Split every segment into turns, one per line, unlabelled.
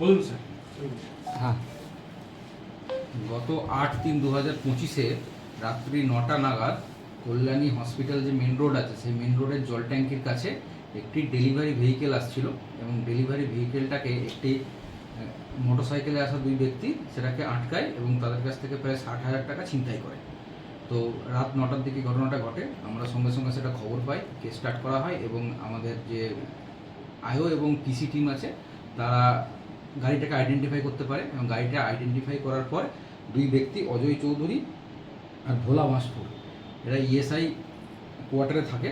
বলুন স্যার।
হ্যাঁ। গত আট তিন দু হাজার পঁচিশে রাত্রি নটা নাগাদ কল্যাণী হসপিটাল যে মেন রোড আছে, সেই মেন রোডের জল ট্যাঙ্কির কাছে একটি ডেলিভারি ভেহিকেল আসছিল এবং ডেলিভারি ভেহিকেলটাকে একটি মোটরসাইকেলে আসা দুই ব্যক্তি সেটাকে আটকায় এবং তাদের কাছ থেকে প্রায় ষাট হাজার টাকা ছিনতাই করে। তো রাত নটার দিকে ঘটনাটা ঘটে, আমরা সঙ্গে সঙ্গে সেটা খবর পাই, কেস স্টার্ট করা হয় এবং আমাদের যে আয়ো এবং পিসি টিম আছে, তারা গাড়িটাকে আইডেন্টিফাই করতে পারে এবং গাড়িটা আইডেন্টিফাই করার পর দুই ব্যক্তি অজয় চৌধুরী আর ভোলা বাঁশপুর এরা ইএসআই কোয়ার্টারে থাকে।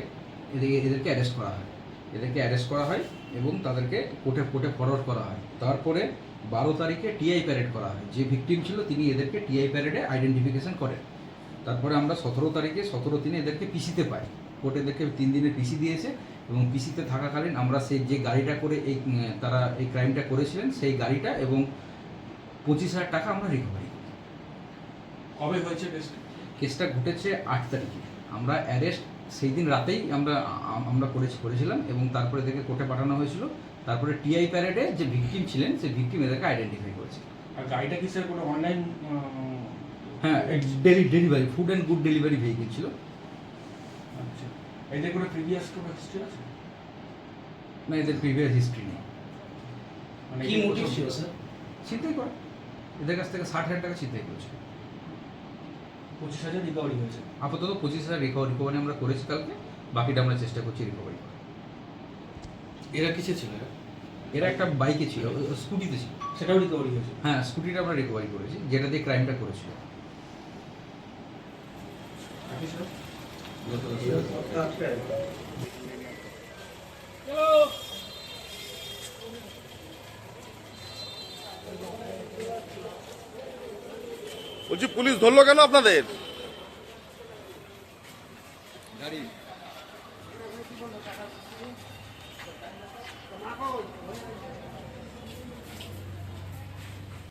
এদেরকে এদেরকে অ্যারেস্ট করা হয়। এদেরকে অ্যারেস্ট করা হয় এবং তাদেরকে কোর্টে কোর্টে ফরওয়ার্ড করা হয়। তারপরে বারো তারিখে টিআই প্যারেড করা হয়। যে ভিকটিম ছিল তিনি এদেরকে টিআই প্যারেডে আইডেন্টিফিকেশন করেন তারপরে আমরা সতেরো তারিখে, সতেরো দিনে এদেরকে পিসিতে পাই কোর্ট এদেরকে তিন দিনের পিসি দিয়েছে। এবং পিসিতে থাকাকালীন আমরা সেই যে গাড়িটা করে এই তারা এই ক্রাইমটা করেছিলেন সেই গাড়িটা এবং পঁচিশ হাজার টাকা আমরা রিকভারি করি
কবে হয়েছে কেসটা
কেসটা ঘটেছে আট তারিখে। আমরা অ্যারেস্ট সেই দিন রাতেই আমরা আমরা করেছি করেছিলাম এবং তারপরে এদেরকে কোর্টে পাঠানো হয়েছিল। তারপরে টিআই প্যারেডে যে ভিকটিম ছিলেন সেই ভিকটিম এদেরকে আইডেন্টিফাই করেছে।
আর গাড়িটা কি স্যার কোনো অনলাইন
হ্যাঁ daily delivery food and good delivery vehicle ছিল।
আচ্ছা। এদের কোনো প্রিভিয়াস কোনো হিস্ট্রি আছে?
না এদের প্রিভিয়াস হিস্ট্রি নেই।
মানে
কি মোটিভ ছিল স্যার
ছিনতাই করে। এদের কাছ থেকে ষাট হাজার টাকা ছিনতাই করেছে।
পঁচিশ হাজার রিকভারি হয়েছে।
আপাতত পঁচিশ হাজার রিকভারি রিকভারি আমরা করেছি কালকে বাকিটা আমরা চেষ্টা করছি রিকভারি করার।
এরা কিসে ছিল এরা?
এরা একটা বাইকে ছিল স্কুটিতে ছিল।
সেটাও রিকভারি হয়েছে?
হ্যাঁ স্কুটিটা আমরা রিকভারি করেছি যেটা দিয়ে ক্রাইমটা করেছিল।
বলছি পুলিশ ধরলো কেন আপনাদের?